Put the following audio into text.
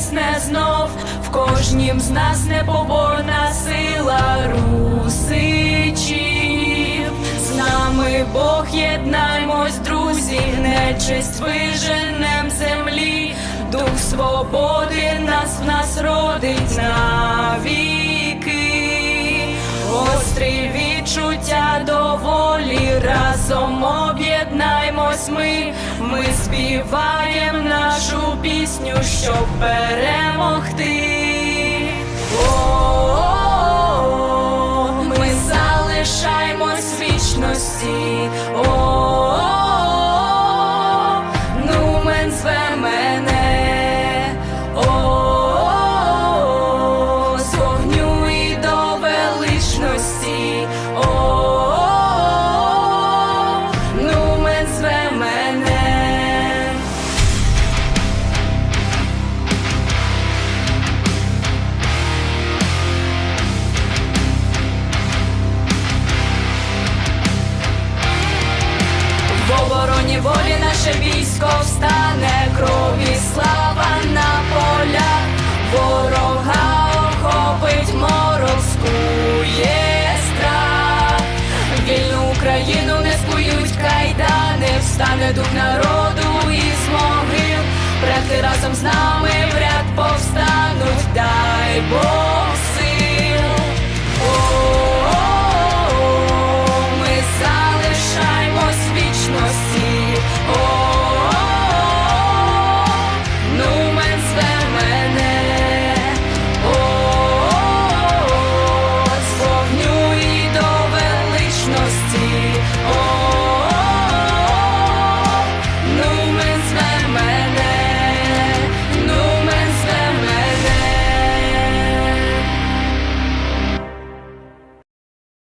Воскресне знов, в кожнім з нас непоборна сила русичів. З нами Бог єднаймось, друзі, нечисть виженем землі, дух свободи нас в нас родить навіки. Гострі відчуття до волі, разом об'єднаймось ми, ми співаємо нашу пісню, щоб перемогти. Наше військо встане, крові слава на полях, ворога охопить морок, скує страх, вільну Україну не скують кайдани, встане дух народу із могил, предки разом з нами